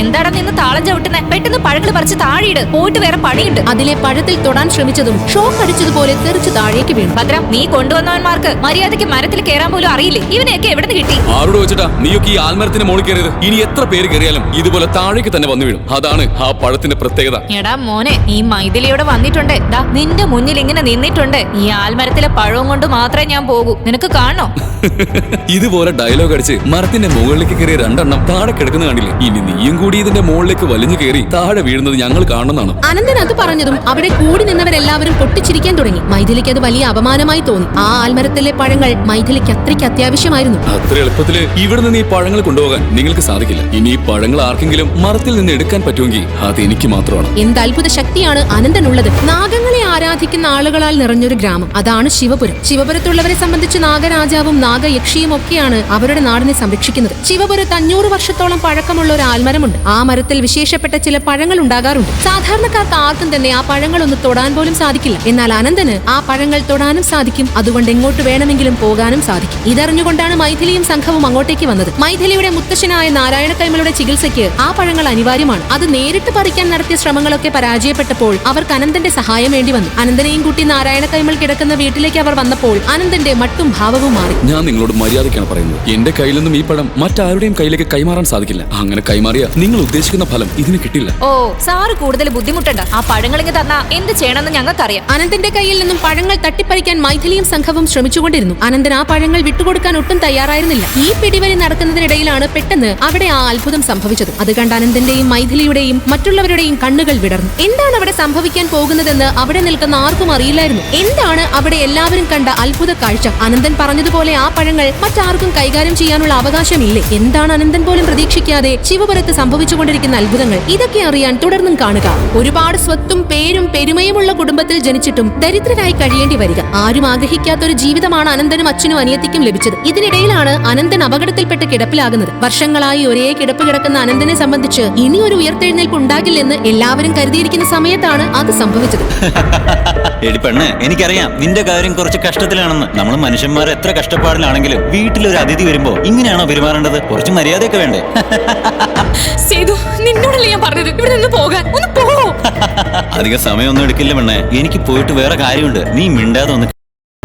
എന്താടാ നിന്ന് താളം ചവിട്ടുന്ന? പെട്ടെന്ന് പഴങ്ങൾ പറിച്ച് താഴെയിട്. പോയിട്ട് വേറെ പണിയുണ്ട്. അതിലെ പഴത്തിൽ തൊടാൻ ശ്രമിച്ചതും ഷോക്ക് അടിച്ചതുപോലെ തെറിച്ച് താഴേക്ക് വീണു. ഭദ്രം നീ കൊണ്ടുവന്നവന്മാർക്ക് മര്യാദയ്ക്ക് മരത്തിൽ കയറാൻ പോലും അറിയില്ലേ? ഇവനെയൊക്കെ എവിടെ നിന്ന് കിട്ടി? ആരോട് വെച്ചിട്ടാ നീയൊക്കെ ഈ ആൽമരത്തിന് മുകളിൽ കയറിയത്? ഇനി എത്ര പേര് കയറിയാലും ഇതുപോലെ താഴേക്ക് തന്നെ വന്നു വീഴും. അതാണ് ആ പഴത്തിന്റെ പ്രത്യേകത. എടാ മോനെ ഈ മൈഥിലിയോടെ വന്നിട്ടുണ്ട്. ദാ നിന്റെ മുന്നിൽ ഇങ്ങനെ നിന്നിട്ടുണ്ട്. ഈ ആൽമരത്തിലെ പഴവും കൊണ്ട് മാത്രമേ ഞാൻ പോകൂ. നിനക്ക് കാണണോ? ഇതുപോലെ ഡയലോഗ് അടിച്ച് മരത്തിന്റെ മുകളിലേക്ക് കയറിയ രണ്ടെണ്ണം താഴെ കിടക്കുന്ന കണ്ടില്ലേ? ഇനി നീയും കൂടി ഇതിന്റെ മുകളിലേക്ക് വലിഞ്ഞു കയറി താഴെ വീഴുന്നത് ഞങ്ങൾ കാണുന്നതാണ് അനന്തൻ അത് പറഞ്ഞതും അവിടെ കൂടി നിന്നവരെല്ലാവരും പൊട്ടിച്ചിരിക്കാൻ തുടങ്ങി. മൈഥിലിക്ക് അത് വലിയ അപമാനമായി തോന്നി. ആ ആൽമരത്തിലെ പഴങ്ങൾ മൈഥിലിക്ക് അത്രയ്ക്ക് അത്യാവശ്യമായിരുന്നു. അത്ര എളുപ്പത്തിൽ ഇവിടെ നിന്ന് ഈ പഴങ്ങൾ കൊണ്ടുപോകാൻ നിങ്ങൾക്ക് സാധിക്കില്ല. ഇനി ഈ പഴങ്ങൾ ആർക്കെങ്കിലും മരത്തിൽ നിന്ന് എടുക്കാൻ പറ്റുമെങ്കിൽ അത് എനിക്ക് മാത്രമാണ്. എന്ത് അത്ഭുത ശക്തിയാണ് അനന്തനുള്ളത്. നാഗങ്ങളെ ആരാധിക്കുന്ന ആളുകളാൽ നിറഞ്ഞൊരു ഗ്രാമം. അതാണ് ശിവപുരം. ശിവപുരത്തുള്ളവരെ സംബന്ധിച്ച് നാഗരാജാവും നാഗയക്ഷിയും ഒക്കെയാണ് അവരുടെ നാടിനെ സംരക്ഷിക്കുന്നത്. ശിവപുരത്ത് അഞ്ഞൂറ് വർഷത്തോളം പഴക്കമുള്ള ഒരു ആൽമരമുണ്ട്. ആ മരത്തിൽ വിശേഷപ്പെട്ട ചില പഴങ്ങൾ ഉണ്ടാകാറുണ്ട്. സാധാരണക്കാർക്ക് ആർക്കും തന്നെ ആ പഴങ്ങൾ ഒന്ന് തൊടാൻ പോലും സാധിക്കില്ല. എന്നാൽ അനന്തന് ആ പഴങ്ങൾ തൊടാനും സാധിക്കും. അതുകൊണ്ട് എങ്ങോട്ട് വേണമെങ്കിലും പോകാനും സാധിക്കും. ഇതറിഞ്ഞുകൊണ്ടാണ് മൈഥിലിയും സംഘവും അങ്ങോട്ടേക്ക് വന്നത്. മൈഥിലിയുടെ മുത്തശ്ശനായ നാരായണ കൈമളുടെ ചികിത്സയ്ക്ക് ആ പഴങ്ങൾ അനിവാര്യമാണ്. അത് നേരിട്ട് പറിക്കാൻ നടത്തിയ ശ്രമങ്ങളൊക്കെ പരാജയപ്പെട്ടപ്പോൾ അവർക്ക് അനന്തന്റെ സഹായം വേണ്ടി വന്നു. അനന്തനെയും കൂട്ടി നാരായണ കൈമൾ കിടക്കുന്ന വീട്ടിലേക്ക് അവർ വന്നപ്പോൾ അനന്തന്റെ മട്ടും ഭാവവും മാറി. ഞാൻ നിങ്ങളോട് മര്യാദയ്ക്കാണ് പറയുന്നത്. എന്റെ കയ്യിൽ നിന്നും ഈ പഴം മറ്റാരുടെയും കയ്യിലേക്ക് കൈമാറാൻ സാധിക്കില്ല. അങ്ങനെ കൈമാറിയ നിങ്ങൾ ഉദ്ദേശിക്കുന്ന ഫലം ഇതിന് കിട്ടില്ല. ഓ സാറ് കൂടുതൽ ബുദ്ധിമുട്ടണ്ട. ആ പഴങ്ങളിങ്ങ് തന്നാ എന്ത് ചെയ്യണമെന്ന് ഞങ്ങൾക്കറിയാം. അനന്തന്റെ കയ്യിൽ നിന്നും പഴങ്ങൾ തട്ടിപ്പറിക്കാൻ മൈഥിലിയും സംഘവും ശ്രമിച്ചുകൊണ്ടിരുന്നു. അനന്തൻ ആ പഴങ്ങൾ വിട്ടുകൊടുക്കാൻ ഒട്ടും തയ്യാറായിരുന്നില്ല. ഈ പിടിവലി നടക്കുന്നതിനിടയിലാണ് പെട്ടെന്ന് അവിടെ ആ അത്ഭുതം സംഭവിച്ചത്. അത് കണ്ട് അനന്തന്റെയും മൈഥിലിയുടെയും മറ്റുള്ളവരുടെയും കണ്ണുകൾ വിടർന്നു. എന്താണ് അവിടെ സംഭവിക്കാൻ പോകുന്നതെന്ന് അവിടെ നിൽക്കുന്ന ആർക്കും അറിയില്ലായിരുന്നു. എന്താണ് അവിടെ എല്ലാവരും കണ്ട അത്ഭുത കാഴ്ച? അനന്തൻ പറഞ്ഞതുപോലെ ആ പഴങ്ങൾ മറ്റാർക്കും കൈകാര്യം ചെയ്യാനുള്ള അവകാശമില്ലേ? എന്താണ് അനന്തൻ പോലും പ്രതീക്ഷിക്കാതെ ശിവപുരത്ത് സംഭവിച്ചുകൊണ്ടിരിക്കുന്ന അത്ഭുതങ്ങൾ? ഇതൊക്കെ അറിയാൻ തുടർന്നും കാണുക. ഒരുപാട് സ്വത്തും പേരും പെരുമയുമുള്ള കുടുംബത്തിൽ ജനിച്ചിട്ടും ദരിദ്രരായി കഴിയേണ്ടി വരിക. ആരും ആഗ്രഹിക്കാത്ത ഒരു ജീവിതമാണ് അനന്തനും അച്ഛനും അനിയത്തിക്കും ലഭിച്ചത്. ഇതിനിടയിലാണ് അനന്തൻ അപകടത്തിൽപ്പെട്ട് കിടപ്പിലാകുന്നത്. വർഷങ്ങളായി ഒരേ കിടപ്പ് കിടക്കുന്ന അനന്തനെ സംബന്ധിച്ച് ഇനി ഒരു ഉയർത്തെഴുന്നേൽപ്പ് ഉണ്ടാകില്ലെന്ന് എല്ലാവരും കരുതിയിരിക്കുന്ന സമയത്താണ് അത് സംഭവിച്ചത്. എനിക്കറിയാം നിന്റെ കാര്യം കുറച്ച് കഷ്ടത്തിലാണെന്ന്. നമ്മൾ മനുഷ്യന്മാർ എത്ര കഷ്ടപ്പാടിലാണെങ്കിലും വീട്ടിലൊരു അതിഥി വരുമ്പോ ഇങ്ങനെയാണോ പെരുമാറേണ്ടത്? കുറച്ച് മര്യാദയൊക്കെ വേണ്ടേ? സേതു നിന്നോടല്ലേ ഞാൻ പറഞ്ഞത്? ഇവിടെ നിന്ന് പോകാൻ. ഒന്ന് പോ. അധിക സമയമൊന്നും എടുക്കില്ല പെണ്ണേ. എനിക്ക് പോയിട്ട് വേറെ കാര്യമുണ്ട്. നീ മിണ്ടാതെ ഒന്ന്?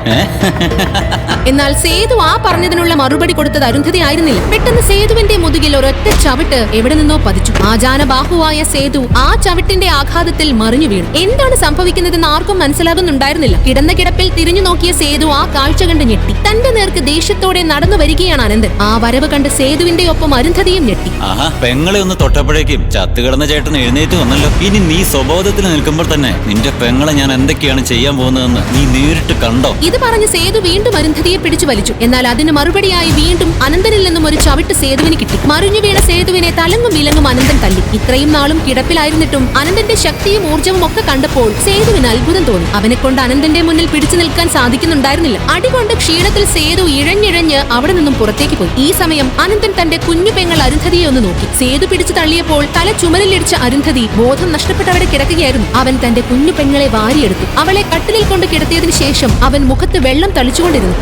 എന്നാൽ സേതു ആ പറഞ്ഞതിനുള്ള മറുപടി കൊടുത്തത് അരുന്ധതി ആയിരുന്നില്ല. പെട്ടെന്ന് സേതുവിന്റെ മുതുകിൽ ഒരൊറ്റ ചവിട്ട് എവിടെ നിന്നോ പതിച്ചു. ആചാനബാഹുവായ സേതു ആ ചവിട്ടിന്റെ ആഘാതത്തിൽ മറിഞ്ഞു വീണു. എന്താണ് സംഭവിക്കുന്നതെന്ന് ആർക്കും മനസ്സിലാകുന്നുണ്ടായിരുന്നില്ല. കിടന്ന കിടപ്പിൽ തിരിഞ്ഞു നോക്കിയ സേതു ആ കാഴ്ച കണ്ട് ഞെട്ടി. തന്റെ നേർക്ക് ദേഷ്യത്തോടെ നടന്നു വരികയാണ് അനന്തൻ. ആ വരവ് കണ്ട് സേതുവിന്റെ ഒപ്പം അരുന്ധതിയും ഞെട്ടി. ആഹാ പെങ്ങളെ ഒന്ന് തൊട്ടപ്പോഴേക്കും ചത്തു കിടന്ന ചേട്ടൻ എഴുന്നേറ്റ് വന്നല്ലോ. ഇനി നീ സ്വബോധത്തിൽ നിൽക്കുമ്പോൾ തന്നെ നിന്റെ പെങ്ങളെ ഞാൻ എന്തൊക്കെയാണ് ചെയ്യാൻ പോകുന്നതെന്ന് നീ നേരിട്ട് കണ്ടോ? ഇത് പറഞ്ഞ് സേതു വീണ്ടും അരുന്ധതിയെ പിടിച്ചു വലിച്ചു. എന്നാൽ അതിന് മറുപടിയായി വീണ്ടും അനന്തനിൽ നിന്നും ഒരു ചവിട്ട് സേതുവിന് കിട്ടി. മറിഞ്ഞു വീണ സേതുവിനെ തലങ്ങും വിലങ്ങും അനന്തൻ തല്ലി. ഇത്രയും നാളും കിടപ്പിലായിരുന്നിട്ടും അനന്തന്റെ ശക്തിയും ഊർജവും ഒക്കെ കണ്ടപ്പോൾ സേതുവിന് അത്ഭുതം തോന്നി. അവനെ കൊണ്ട് അനന്തന്റെ മുന്നിൽ പിടിച്ചു നിൽക്കാൻ സാധിക്കുന്നുണ്ടായിരുന്നില്ല. അടികൊണ്ട് ക്ഷീണത്തിൽ സേതു ഇഴഞ്ഞിഴഞ്ഞ് അവിടെ നിന്നും പുറത്തേക്ക് പോയി. ഈ സമയം അനന്തൻ തന്റെ കുഞ്ഞു പെങ്ങൾ അരുന്ധതിയെ ഒന്ന് നോക്കി. സേതു പിടിച്ചു തള്ളിയപ്പോൾ തല ചുമലിലിടിച്ച അരുന്ധതി ബോധം നഷ്ടപ്പെട്ടവരെ കിടക്കുകയായിരുന്നു. അവൻ തന്റെ കുഞ്ഞു പെങ്ങളെ വാരിയെടുത്തു. അവളെ കട്ടിലിൽ കൊണ്ട് കിടത്തിയതിനു ശേഷം അവൻ മുഖത്ത് വെള്ളം തളിച്ചുകൊണ്ടിരുന്നു.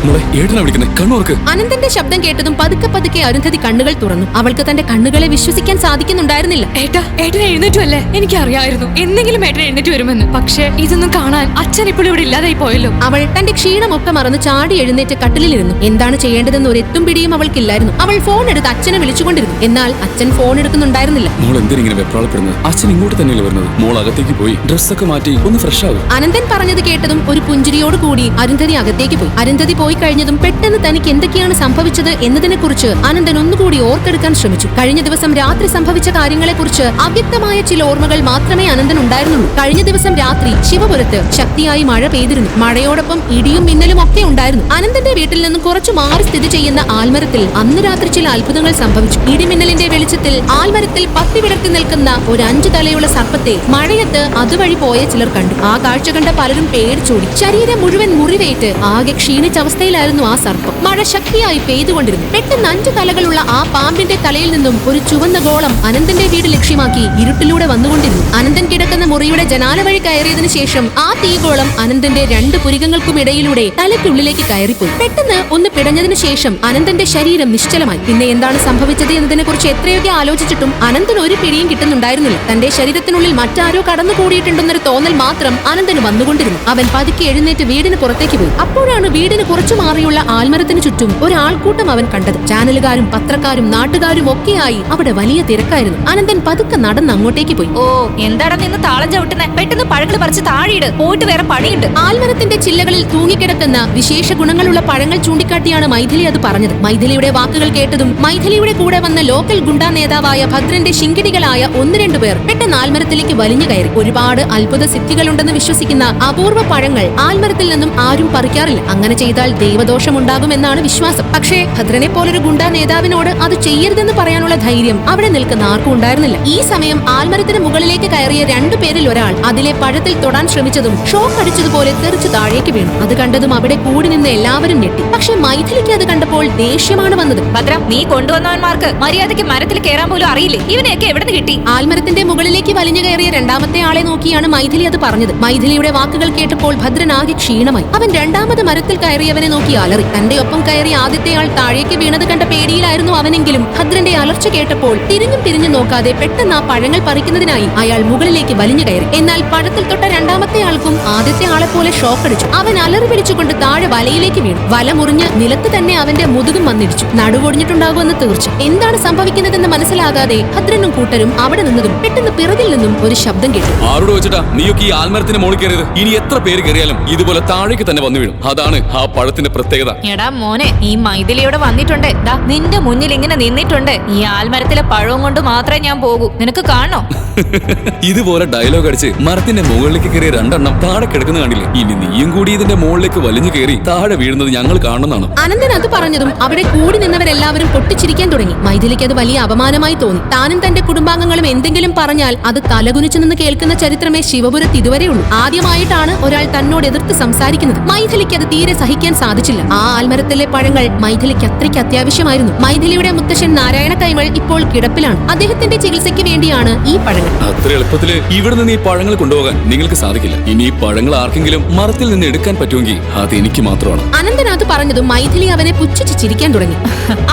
അനന്തന്റെ ശബ്ദം കേട്ടതും പതുക്കെ പതുക്കെ അരുന്ധതി കണ്ണുകൾ തുറന്നു. അവൾക്ക് തന്റെ കണ്ണുകളെ വിശ്വസിക്കാൻ സാധിക്കുന്നുണ്ടായിരുന്നില്ല. ഏട്ടാ ഏട്ടൻ എഴുന്നേറ്റുമല്ലേ എനിക്ക് എനിക്കറിയായിരുന്നു. എന്തെങ്കിലും ഏട്ടൻ എഴുന്നേറ്റ് വരുമെന്ന്. പക്ഷേ ഇതൊന്നും കാണാൻ അച്ഛൻ ഇപ്പോൾ ഇവിടെ ഇല്ലാതായി പോയല്ലോ. അവൾ തന്റെ ക്ഷീണമൊക്കെ മറന്ന് ചാടി എഴുന്നേറ്റ് കട്ടിലിരുന്നു എന്താണ് ചെയ്യേണ്ടതെന്ന് ഒരു എത്തും പിടിയും അവൾക്കില്ലായിരുന്നു. അവൾ ഫോൺ എടുത്ത് അച്ഛനെ വിളിച്ചുകൊണ്ടിരുന്നു. എന്നാൽ അച്ഛൻ ഫോൺ എടുക്കുന്നുണ്ടായിരുന്നില്ല. മോൾ എന്തിനിങ്ങനെ വെപ്രാളപ്പെടുന്നത്? അച്ഛൻ ഇങ്ങോട്ട് തന്നെയല്ലേ വരുന്നത്? മോൾ അകത്തേക്ക് പോയി. ഡ്രസ്സൊക്കെ മാറ്റി ഒന്ന് ഫ്രഷ് ആകും അനന്തൻ പറഞ്ഞത് കേട്ടതും ഒരു പുഞ്ചിരിയോട് കൂടി അരുന്ധതി അകത്തേക്ക് പോയി. അരുന്ധതി പോയി കഴിഞ്ഞതും പെട്ടെന്ന് തനിക്ക് എന്തൊക്കെയാണ് സംഭവിച്ചത് എന്നതിനെ കുറിച്ച് അനന്തൻ ഒന്നുകൂടി ഓർത്തെടുക്കാൻ ശ്രമിച്ചു. കഴിഞ്ഞ ദിവസം രാത്രി സംഭവിച്ച കാര്യങ്ങളെക്കുറിച്ച് അവ്യക്തമായ ചില ഓർമ്മകൾ മാത്രമേ അനന്തൻ ഉണ്ടായിരുന്നുള്ളൂ. കഴിഞ്ഞ ദിവസം രാത്രി ശിവപുരത്ത് ശക്തിയായി മഴ പെയ്തിരുന്നു. മഴയോടൊപ്പം ഇടിയും മിന്നലും ഒക്കെ ഉണ്ടായിരുന്നു. അനന്തന്റെ വീട്ടിൽ നിന്നും കുറച്ചു മാറി സ്ഥിതി ചെയ്യുന്ന ആൽമരത്തിൽ അന്ന് രാത്രി ചില അത്ഭുതങ്ങൾ സംഭവിച്ചു. ഇടിമിന്നലിന്റെ വെളിച്ചത്തിൽ ആൽമരത്തിൽ പത്തി വിടർത്തി നിൽക്കുന്ന ഒരു അഞ്ചു തലയുള്ള സർപ്പത്തെ മഴയത്ത് അതുവഴി പോയ ചിലർ കണ്ടു. ആ കാഴ്ച കണ്ട പലരും പേടിച്ചോടി. ശരീരം മുഴുവൻ മുറിവേറ്റ്. പൊള്ളലേറ്റ് ആകെ ക്ഷീണിച്ച അവസ്ഥയിലായിരുന്നു ആ സർപ്പം. മഴ ശക്തിയായി പെയ്തുകൊണ്ടിരുന്നു. പെട്ടെന്ന് അഞ്ചു തലകളുള്ള ആ പാമ്പിന്റെ തലയിൽ നിന്നും ഒരു ചുവന്ന ഗോളം അനന്തന്റെ വീട് ലക്ഷ്യമാക്കി ഇരുട്ടിലൂടെ വന്നുകൊണ്ടിരുന്നു. അനന്തൻ കിടക്കുന്ന മുറിയുടെ ജനാല വഴി കയറിയതിനു ശേഷം ആ തീഗോളം അനന്തന്റെ രണ്ട് പുരികങ്ങൾക്കും ഇടയിലൂടെ തലയ്ക്കുള്ളിലേക്ക് കയറിപ്പോയി. പെട്ടെന്ന് ഒന്ന് പിടഞ്ഞതിനു ശേഷം അനന്തന്റെ ശരീരം നിശ്ചലമായി. പിന്നെ എന്താണ് സംഭവിച്ചത് എന്നതിനെ കുറിച്ച് എത്രയൊക്കെ ആലോചിച്ചിട്ടും അനന്തന് ഒരു പിടിയും കിട്ടുന്നുണ്ടായിരുന്നില്ല. തന്റെ ശരീരത്തിനുള്ളിൽ മറ്റാരോ കടന്നുകൂടിയിട്ടുണ്ടെന്നൊരു തോന്നൽ മാത്രം അനന്തന് വന്നുകൊണ്ടിരുന്നു. അവൻ പതുക്കെ എഴുന്നേറ്റ് വീടിന് പുറത്തേക്ക് പോയി. അപ്പോഴാണ് വീടിന് കുറച്ചു മാറിയുള്ള ആൽമരത്തിന് ചുറ്റും ഒരാൾക്കൂട്ടം അവൻ കണ്ടത്. ചാനലുകാരും പത്രക്കാരും നാട്ടുകാരും ഒക്കെയായി അവിടെ വലിയ തിരക്കായിരുന്നു. അനന്തൻ പതുക്കെ നടന്ന് അങ്ങോട്ടേക്ക് പോയി. ഓ എന്താടാ നിന്ന് താളം ചവിട്ടുന്നേ? പെട്ടെന്ന് പഴങ്ങൾ പറിച്ച് താഴെയിട്. പോയിട്ട് വേറെ പണിയുണ്ട്. ആൽമരത്തിന്റെ ചില്ലകളിൽ തൂങ്ങിക്കിടക്കുന്ന വിശേഷ ഗുണങ്ങളുള്ള പഴങ്ങൾ ചൂണ്ടിക്കാട്ടിയാണ് മൈഥിലി അത് പറഞ്ഞത്. മൈഥിലിയുടെ വാക്കുകൾ കേട്ടതും മൈഥിലിയുടെ കൂടെ വന്ന ലോക്കൽ ഗുണ്ടാ നേതാവായ ഭദ്രന്റെ ശിങ്കിടികളായ ഒന്ന് രണ്ടു പേർ പെട്ടെന്ന് ആൽമരത്തിലേക്ക് വലിഞ്ഞു കയറി. ഒരുപാട് അത്ഭുത സിദ്ധികളുണ്ടെന്ന് വിശ്വസിക്കുന്ന അപൂർവ പഴങ്ങൾ ആൽമരത്തിൽ നിന്നും ആരും പറിക്കാറില്ല. അങ്ങനെ ചെയ്താൽ ദൈവദോഷം ദൈവദോഷമുണ്ടാകുമെന്നാണ് വിശ്വാസം. പക്ഷേ ഭദ്രനെ പോലൊരു ഗുണ്ടാ നേതാവിനോട് അത് ചെയ്യരുതെന്ന് പറയാനുള്ള ധൈര്യം അവിടെ നിൽക്കുന്ന ആർക്കും ഉണ്ടായിരുന്നില്ല. ഈ സമയം ആൽമരത്തിന് മുകളിലേക്ക് കയറിയ രണ്ടു പേരിൽ ഒരാൾ അതിലെ പഴത്തിൽ തൊടാൻ ശ്രമിച്ചതും ഷോക്ക് അടിച്ചതുപോലെ തെറിച്ചു താഴേക്ക് വീണു. അത് കണ്ടതും അവിടെ കൂടി നിന്ന് എല്ലാവരും ഞെട്ടി. പക്ഷെ മൈഥിലിക്ക് അത് കണ്ടപ്പോൾ ദേഷ്യമാണ് വന്നത്. ഭദ്ര നീ കൊണ്ടുവന്നവന്മാർക്ക് മര്യാദയ്ക്ക് മരത്തിൽ കയറാൻ പോലും അറിയില്ലേ? ഇവനെയൊക്കെ എവിടെ നിന്ന് കിട്ടി? ആൽമരത്തിന്റെ മുകളിലേക്ക് വലിഞ്ഞു കയറിയ രണ്ടാമത്തെ ആളെ നോക്കിയാണ് മൈഥിലി അത് പറഞ്ഞത്. മൈഥിലിയുടെ വാക്കുകൾ കേട്ടപ്പോൾ ഭദ്രൻ ആകെ ക്ഷീണമായി. അവൻ രണ്ടാമത് മരത്തിൽ കയറിയവനെ നോക്കി അലറി. തന്റെ ഒപ്പം കയറി ആദ്യത്തെ ആൾ താഴേക്ക് വീണത് കണ്ട പേടിയിലായിരുന്നു അവനെങ്കിലും. ഭദ്രന്റെ അലർച്ച കേട്ടപ്പോൾ തിരിഞ്ഞും തിരിഞ്ഞും നോക്കാതെ പെട്ടെന്ന് ആ പഴങ്ങൾ പറിക്കുന്നതിനായി അയാൾ മുകളിലേക്ക് വലിഞ്ഞു കയറി. എന്നാൽ പഴത്തിൽ തൊട്ട രണ്ടാമത്തെ ആൾക്കും ആദ്യത്തെ ആളെ പോലെ ഷോക്ക് അടിച്ചു. അവൻ അലറി പിടിച്ചുകൊണ്ട് താഴെ വലയിലേക്ക് വീണു. വല മുറിഞ്ഞ് നിലത്ത് തന്നെ അവന്റെ മുതുകും വന്നിടിച്ചു. നടുവൊടിഞ്ഞിട്ടുണ്ടാകുമെന്ന് തീർച്ച. എന്താണ് സംഭവിക്കുന്നതെന്ന് മനസ്സിലാകാതെ ഭദ്രനും കൂട്ടരും അവിടെ നിന്നതും പെട്ടെന്ന് പിറകിൽ നിന്നും ഒരു ശബ്ദം കേട്ടു. ആരോട് വെച്ചിട്ടാ ഈ ആൽമരത്തിന് മോളിൽ കയറിയത്. ഇനി എത്ര പേര് കയറിയാലും ഇതുപോലെ താഴേക്ക് തന്നെ വന്നു വീഴും അതാണ് ആ പഴത്തിന്റെ പ്രത്യേകത. എടാ മോനെ ഈ മൈഥിലിയോടെ വന്നിട്ടുണ്ട്. ദാ നിന്റെ മുന്നിൽ ഇങ്ങനെ നിന്നിട്ടുണ്ട്. ഈ ആൽമരത്തിലെ പഴവും കൊണ്ട് മാത്രമേ ഞാൻ പോകൂ. നിനക്ക് കാണോ ഇതുപോലെ ഡയലോഗ് അടിച്ച് മരത്തിന്റെ മുകളിലേക്ക് കയറിയ രണ്ടെണ്ണം താഴെ കിടക്കുന്ന കണ്ടില്ലേ? ഇനി നീയും കൂടി ഇതിന്റെ മുകളിലേക്ക് വലിഞ്ഞു കയറി താഴെ വീഴുന്നത് ഞങ്ങൾ കാണുന്നതാണ് അനന്തൻ അത് പറഞ്ഞതും അവിടെ കൂടി നിന്നവരെല്ലാവരും പൊട്ടിച്ചിരിക്കാൻ തുടങ്ങി. മൈഥിലിക്ക് അത് വലിയ അപമാനമായി തോന്നി. താനും തന്റെ കുടുംബാംഗങ്ങളും എന്തെങ്കിലും പറഞ്ഞാൽ അത് തലകുനിച്ചു നിന്ന് കേൾക്കുന്ന ചരിത്രമേ ശിവപുരത്ത് ഇതുവരെയുള്ളൂ ആദ്യമായിട്ടാണ് ഒരാൾ തന്നോട് എതിർത്ത് സംസാരിക്കുന്നത്. മൈഥിലിക്ക് അത് തീരെ സഹിക്കാൻ സാധിച്ചില്ല. ആ ആൽമരത്തിലെ പഴങ്ങൾ മൈഥിലിക്ക് അത്രയ്ക്ക് അത്യാവശ്യമായിരുന്നു. മൈഥിലിയുടെ മുത്തശ്ശൻ നാരായണ കൈമൾ ഇപ്പോൾ കിടപ്പിലാണ്. അദ്ദേഹത്തിന്റെ ചികിത്സയ്ക്ക് വേണ്ടിയാണ് ഈ പഴങ്ങൾ അത്ര എളുപ്പത്തിൽ ഇവിടെ നിന്ന് ഈ പഴങ്ങൾ കൊണ്ടുപോകാൻ നിങ്ങൾക്ക് സാധിക്കില്ല. ഇനി ഈ പഴങ്ങൾ ആർക്കെങ്കിലും മരത്തിൽ നിന്ന് എടുക്കാൻ പറ്റുമെങ്കിൽ അത് എനിക്ക് മാത്രമാണ്. അനന്തനാഥ് പറഞ്ഞത് മൈഥിലി അവനെ പുച്ഛിച്ച് ചിരിക്കാൻ തുടങ്ങി.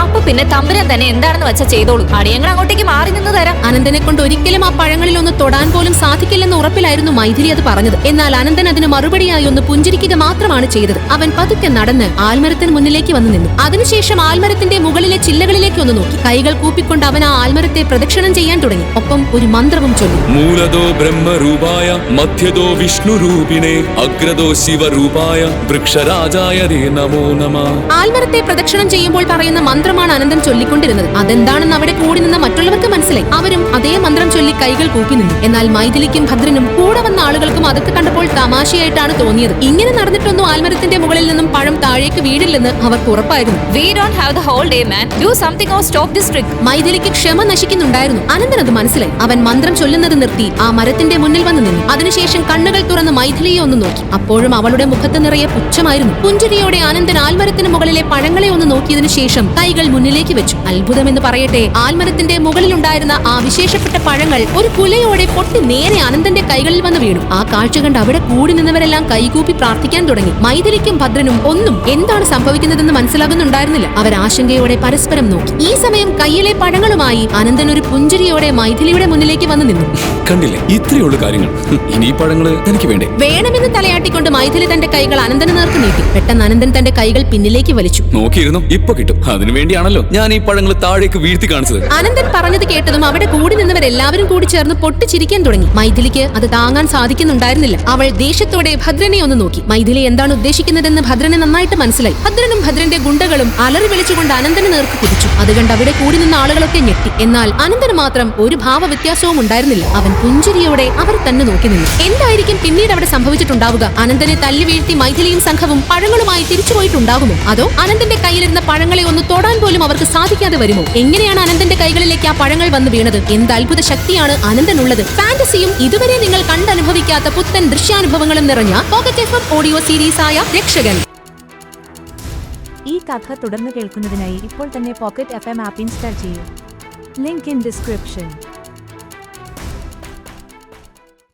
അപ്പൊ പിന്നെ തമ്പുരാൻ തന്നെ എന്താണെന്ന് വെച്ചാൽ ചെയ്തോളൂ. അടിയങ്ങൾ അങ്ങോട്ടേക്ക് മാറി നിന്ന് തരാം. അനന്തനെ കൊണ്ട് ഒരിക്കലും ആ പഴങ്ങളിൽ ഒന്ന് തൊടാൻ പോലും സാധിക്കില്ലെന്ന ഉറപ്പിലായിരുന്നു മൈഥിലി അത് പറഞ്ഞത്. എന്നാൽ അനന്തൻ അതിന് മറുപടിയായി ഒന്ന് പുഞ്ചിരിക്കുക മാത്രമാണ് ചെയ്തത്. അവൻ പതുക്കെ നടന്ന് ആൽമരത്തിന് മുന്നിലേക്ക് വന്നു നിന്നു. അതിനുശേഷം ആൽമരത്തിന്റെ മുകളിലെ ചില്ലകളിലേക്ക് ഒന്ന് നോക്കി. കൈകൾ കൂപ്പിക്കൊണ്ട് അവൻ ആ ആൽമരത്തെ പ്രദക്ഷിണം ചെയ്യാൻ തുടങ്ങി. ഒപ്പം ഒരു മന്ത്രവും ചൊല്ലി. മൂലതോ ബ്രഹ്മരൂപായ മധ്യതോ വിഷ്ണുരൂപിണേ അഗ്രതോ ശിവരൂപായ വൃക്ഷരാജായ നമോ നമ. ആൽമരത്തെ പ്രദക്ഷിണം ചെയ്യുമ്പോൾ പറയുന്ന മന്ത്രമാണ് അനന്തൻ ചൊല്ലിക്കൊണ്ടിരുന്നത്. അതെന്താണെന്ന് അവിടെ കൂടി നിന്ന മറ്റുള്ളവർക്ക് മനസ്സിലായി. അവരും അതേ മന്ത്രം ചൊല്ലി കൈകൾ കൂപ്പി നിന്നു. എന്നാൽ മൈഥിലിക്കും ഭദ്രനും കൂടെ വന്ന ആളുകൾക്കും അതൊക്കെ കണ്ടപ്പോൾ തമാശയായിട്ടാണ് തോന്നിയത്. ഇങ്ങനെ നടന്നിട്ടൊന്നും ആൽമരത്തിന്റെ മുകളിൽ നിന്നും പഴം താഴേക്ക് വീടില്ലെന്ന് അവർക്ക് ഉറപ്പായിരുന്നു. We don't have the whole day man do something or stop this trick മൈഥിലിക്ക് ക്ഷമ നശിക്കുന്നുണ്ടായിരുന്നു. അനന്തൻ അത് മനസ്സിലായി. അവൻ മന്ത്രം ചൊല്ലുന്നത് നിർത്തി ആ മരത്തിന്റെ മുന്നിൽ വന്ന് നിന്നു. അതിനുശേഷം കണ്ണുകൾ തുറന്ന് മൈഥിലിയെ ഒന്ന് നോക്കി. അപ്പോഴും അവളുടെ മുഖത്ത് നിറയെ പുച്ഛമായിരുന്നു. പുഞ്ചിരിയോടെ ആനന്ദൻ ആൽമരത്തിന് മുകളിലെ പഴങ്ങളെ ഒന്ന് നോക്കിയതിനു ശേഷം കൈകൾ മുന്നിലേക്ക് വെച്ചു. അത്ഭുതമെന്ന് പറയട്ടെ ആൽമരത്തിന്റെ മുകളിലുണ്ടായിരുന്ന ആ വിശേഷപ്പെട്ട പഴങ്ങൾ ഒരു കുലയോടെ പൊട്ടി നേരെ ആനന്ദന്റെ കൈകളിൽ വന്ന് വീണു. ആ കാഴ്ച കണ്ട് അവിടെ കൂടി നിന്നവരെല്ലാം കൈകൂപ്പി പ്രാർത്ഥിക്കാൻ തുടങ്ങി. മൈഥിലിക്കും ഭദ്രനും ഒന്നും എന്താണ് സംഭവിക്കുന്നതെന്ന് മനസ്സിലാകുന്നുണ്ടായിരുന്നില്ല. അവർ ആശങ്കയോടെ പരസ്പരം നോക്കി. ഈ സമയം കയ്യിലെ പഴങ്ങളുമായി അനന്തൻ ഒരു പുഞ്ചിരിയോടെ മൈഥിലിയുടെ മുന്നിലേക്ക് വന്നു നിന്നു. കണ്ടില്ലേ? ഇത്രയുള്ള കാര്യങ്ങൾ. ഇനി ഈ പഴങ്ങൾ തനിക്ക് വേണ്ടേ? വേണമെന്ന് തലയാട്ടിക്കൊണ്ട് മൈഥിലി തന്റെ കൈകൾ അനന്തന് നേർക്ക് നീട്ടി. പെട്ടെന്ന് അനന്തൻ തന്റെ കൈകൾ പിന്നിലേക്ക് വലിച്ചു. നോക്കിയിരുന്നു ഇപ്പൊ കിട്ടും. അതിനു വേണ്ടിയാണല്ലോ ഞാൻ ഈ പഴങ്ങൾ താഴേക്ക് വീഴ്ത്തി കാണിച്ചത്. അനന്തൻ പറഞ്ഞത് കേട്ടതും അവിടെ കൂടി നിന്നവരെല്ലാവരും കൂടി ചേർന്ന് പൊട്ടിച്ചിരിക്കാൻ തുടങ്ങി. മൈഥിലിക്ക് അത് താങ്ങാൻ സാധിക്കുന്നുണ്ടായിരുന്നില്ല. അവൾ ദേഷ്യത്തോടെ ഭദ്രനെ ഒന്ന് നോക്കി. മൈഥിലി എന്താണ് ഉദ്ദേശിക്കുന്നതെന്ന് ഭദ്രനെ നന്നായിട്ട് മനസ്സിലായി. ഭദ്രനും ഭദ്രന്റെ ഗുണ്ടകളും അലറി വിളിച്ചുകൊണ്ട് അനന്തന് നേർക്ക് കുതിച്ചു. അത് കണ്ട് അവിടെ കൂടി നിന്ന ആളുകളൊക്കെ ഞെട്ടി. എന്നാൽ അനന്തന് മാത്രം ഒരു ഭാവ വ്യത്യാസവും ഉണ്ടായിരുന്നില്ല. അവൻ പുഞ്ചിരിയോടെ അവർ തന്നെ നോക്കി നിന്നു. എന്തായിരിക്കും പിന്നീട് അവിടെ സംഭവിച്ചിട്ടുണ്ടാവുക? അനന്തനെ തല്ലി വീഴ്ത്തി മൈഥിലിയും സംഘവും പഴങ്ങളുമായി തിരിച്ചുപോയിട്ടുണ്ടാകുമോ അതോ അനന്തന്റെ കയ്യിലിരുന്ന പഴങ്ങളെ ഒന്ന് തൊടാൻ പോലും അവർക്ക് സാധിക്കാതെ വരുമോ? എങ്ങനെയാണ് അനന്തന്റെ കൈകളിലേക്ക് ആ പഴങ്ങൾ വന്ന് വീണത്? എന്ത് അത്ഭുത ശക്തിയാണ് അനന്തനുള്ളത്? ഫാന്റസിയും ഇതുവരെ നിങ്ങൾ കണ്ടനുഭവിക്കാത്ത പുത്തൻ ദൃശ്യാനുഭവങ്ങളും നിറഞ്ഞ പോക്കറ്റ് എഫ് ഓഡിയോ സീരീസായ രക്ഷകൻ. ഈ കഥ തുടർന്ന് കേൾക്കുന്നതിനായി ഇപ്പോൾ തന്നെ pocket F M app install ചെയ്യൂ. Link in description